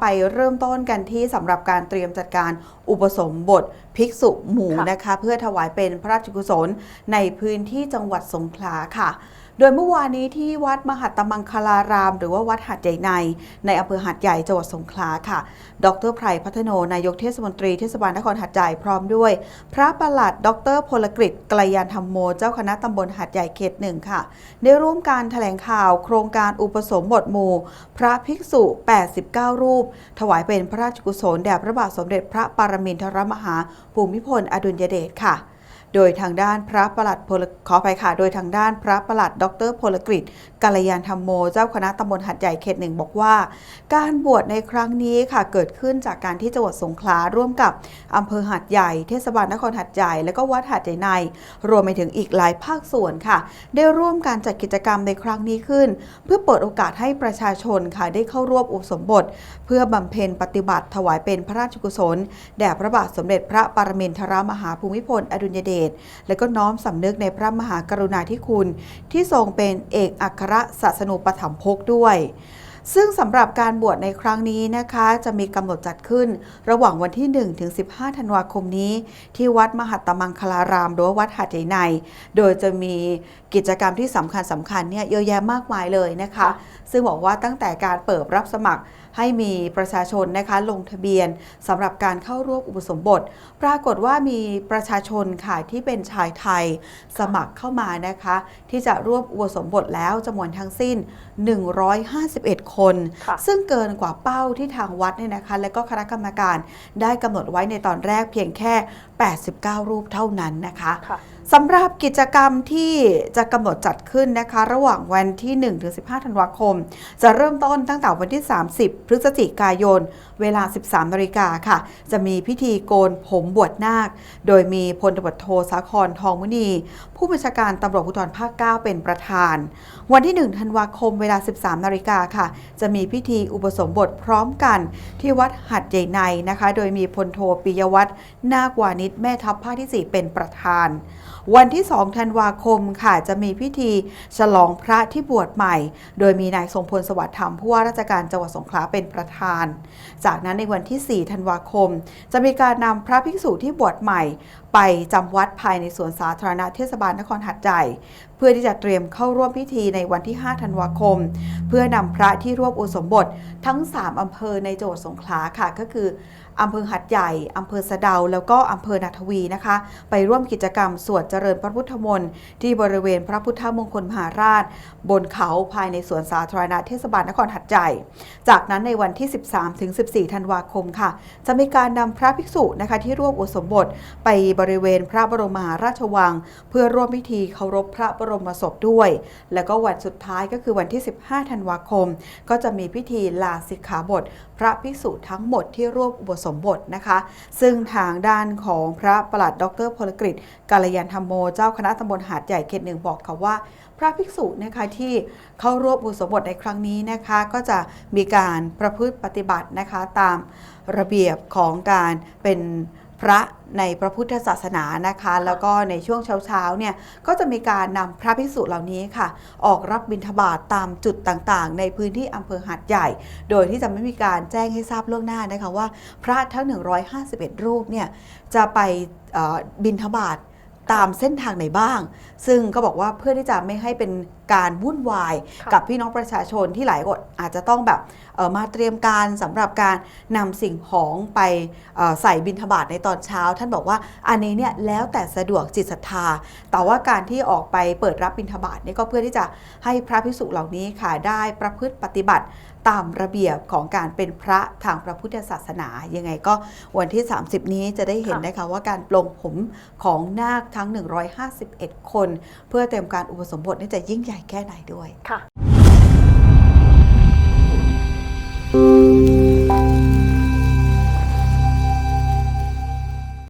ไปเริ่มต้นกันที่สำหรับการเตรียมจัดการอุปสมบทภิกษุหมู่ค่ะนะคะ เพื่อถวายเป็นพระราชกุศลในพื้นที่จังหวัดสงขลาค่ะโดยเมื่อวานนี้ที่วัดมหัตตมังคลาราม หรือว่าวัดหัดใหญ่ใน ในอำเภอหัดใหญ่จังหวัดสงขลาค่ะ ดรไพรพัฒโนนายกเทศมนตรีเทศบาลนครหัดใหญ่พร้อมด้วย พระประหลัด ดรพลกฤษกลยาณธรรมโมเจ้าคณะตำบลหัดใหญ่เขตหนึ่งค่ะ ได้ร่วมการแถลงข่าวโครงการอุปสมบทหมู่ พระภิกษุ 89 รูป ถวายเป็นพระราชกุศลแด่พระบาทสมเด็จพระปรมินทรมหาภูมิพลอดุลยเดชค่ะ โดยทางด้านพระประหลัดขอไปค่ะ โดยทางด้านพระประหลัด ดรพลกฤษ กัลยาณธรรมโม เจ้าคณะตำบลหัดใหญ่เขตหนึ่งบอกว่า การบวชในครั้งนี้ค่ะเกิดขึ้นจากการที่จังหวัดสงขลาร่วมกับอำเภอหัดใหญ่เทศบาลนครหัดใหญ่และก็วัดหัดใหญ่ใน รวมไปถึงอีกหลายภาคส่วนค่ะ ได้ร่วมการจัดกิจกรรมในครั้งนี้ขึ้น เพื่อเปิดโอกาสให้ประชาชนค่ะได้เข้าร่วมอุปสมบท เพื่อบำเพ็ญปฏิบัติถวายเป็นพระราชกุศลแด่พระบาทสมเด็จพระปรมินทรมหาภูมิพลอดุลยเดชและก็น้อมสำนึกในพระมหากรุณาธิคุณ ที่ทรงเป็นเอกอัครระศาสนูปถัมภกด้วย ซึ่งสำหรับการบวชในครั้งนี้นะคะ จะมีกำหนดจัดขึ้น ระหว่างวันที่ 1 ถึง 15 ธันวาคมนี้ ที่วัดมหัตตมังคลารามหรือว่าวัดหัดใหญ่ใน โดยจะมีกิจกรรมที่สำคัญสำคัญเนี่ยเยอะแยะมากมายเลยนะคะ ซึ่งบอกว่าตั้งแต่การเปิดรับสมัครให้มีประชาชนนะคะลงทะเบียนสำหรับการเข้าร่วมอุปสมบท ปรากฏว่ามีประชาชนค่ะที่เป็นชายไทยสมัครเข้ามานะคะ ที่จะร่วมอุปสมบทแล้วจำนวนทั้งสิ้น 151 คนค่ะซึ่งเกินกว่าเป้าที่ทางวัดเนี่ยนะคะ และก็คณะกรรมการได้กำหนดไว้ในตอนแรกเพียงแค่ 89 รูปเท่านั้นนะคะค่ะ สำหรับกิจกรรมที่จะกำหนดจัดขึ้นนะคะ ระหว่างวันที่ 1 ถึง 15 ธันวาคม จะเริ่มต้นตั้งแต่วันที่ 30 พฤศจิกายน เวลา 13 นาฬิกาค่ะ จะมีพิธีโกนผมบวชนาค โดยมีพลตำรวจโทสาครทองมุนี ผู้บัญชาการตำรวจภูธรภาค 9 เป็นประธาน วันที่ 1 ธันวาคม เวลา 13 นาฬิกาค่ะ จะมีพิธีอุปสมบทพร้อมกัน ที่วัดหัดใหญ่ในนะคะ โดยมีพลโทปิยวัฒน์นาควานิชแม่ทัพภาคที่ 4 เป็นประธาน วันที่ 2 ธันวาคมค่ะจะมีพิธีฉลองพระที่บวชใหม่ โดยมีนายทรงพลสวัสดิ์ธรรมผู้ว่าราชการจังหวัดสงขลาเป็นประธาน จากนั้นในวันที่ 4 ธันวาคม จะมีการนำพระภิกษุที่บวชใหม่ ไปจำวัดภายในสวนสาธารณะเทศบาลนครหัดใหญ่ พื่อที่จะเตรียมเข้าร่วมพิธีในวันที่ 5 ธันวาคม เพื่อนำพระที่ร่วมอุสมบททั้ง 3 อำเภอในจังหวัดสงขลาค่ะ ก็คืออำเภอหัดใหญ่ อำเภอสะเดา แล้วก็อำเภอนาทวีนะคะ ไปร่วมกิจกรรมสวดเจริญพระพุทธมนต์ที่บริเวณพระพุทธมงคลมหาราช บนเขาภายในสวนสาธารณะเทศบาลนครหัดใหญ่ จากนั้นในวันที่ 13ถึง14 ธันวาคมค่ะ จะมีการนำพระภิกษุนะคะที่ร่วมอุสมบทไปบริเวณพระบรมมหาราชวัง เพื่อร่วมพิธีเคารพพระบรมศพด้วย แล้วก็วันสุดท้ายก็คือวันที่ 15 ธันวาคม ก็จะมีพิธีลาสิกขาบท พระภิกษุทั้งหมดที่ร่วมอุปสมบทนะคะ ซึ่งทางด้านของพระประหลัดดรพลกฤษกาลยันธรรมโมเจ้าคณะตำบลหาดใหญ่เขตหนึ่งบอกค่ะว่า พระภิกษุนะคะที่เข้าร่วมอุปสมบทในครั้งนี้นะคะ ก็จะมีการประพฤติปฏิบัตินะคะตามระเบียบของการเป็น พระในพระพุทธศาสนานะคะ แล้วก็ในช่วงเช้าๆเนี่ยก็จะมีการนำพระภิกษุเหล่านี้ค่ะ ออกรับบิณฑบาตตามจุดต่างๆ ในพื้นที่อำเภอหาดใหญ่ โดยที่จะไม่มีการแจ้งให้ทราบล่วงหน้านะคะว่า พระทั้ง 151 รูปเนี่ยจะไปเอ่อบิณฑบาต ตามเส้นทางไหนบ้าง ซึ่งก็บอกว่าเพื่อที่จะไม่ให้เป็นการวุ่นวายค่ะกับพี่น้องประชาชนที่หลายคนอาจจะต้องแบบเอ่อมาเตรียมการสำหรับการนำสิ่งของไปเอ่อใส่บิณฑบาตในตอนเช้า ท่านบอกว่าอันนี้เนี่ยแล้วแต่สะดวกจิตศรัทธา แต่ว่าการที่ออกไปเปิดรับบิณฑบาตเนี่ยก็เพื่อที่จะให้พระภิกษุเหล่านี้ค่ะได้ประพฤติปฏิบัติตามระเบียบของการเป็นพระทางพระพุทธศาสนายังไงก็วันที่ 30 นี้จะได้เห็นค่ะนะคะว่าการปลงผมของนาคทั้ง 151 คน เพื่อเตรียมการอุปสมบทนี่จะยิ่งใหญ่แค่ไหนด้วยค่ะ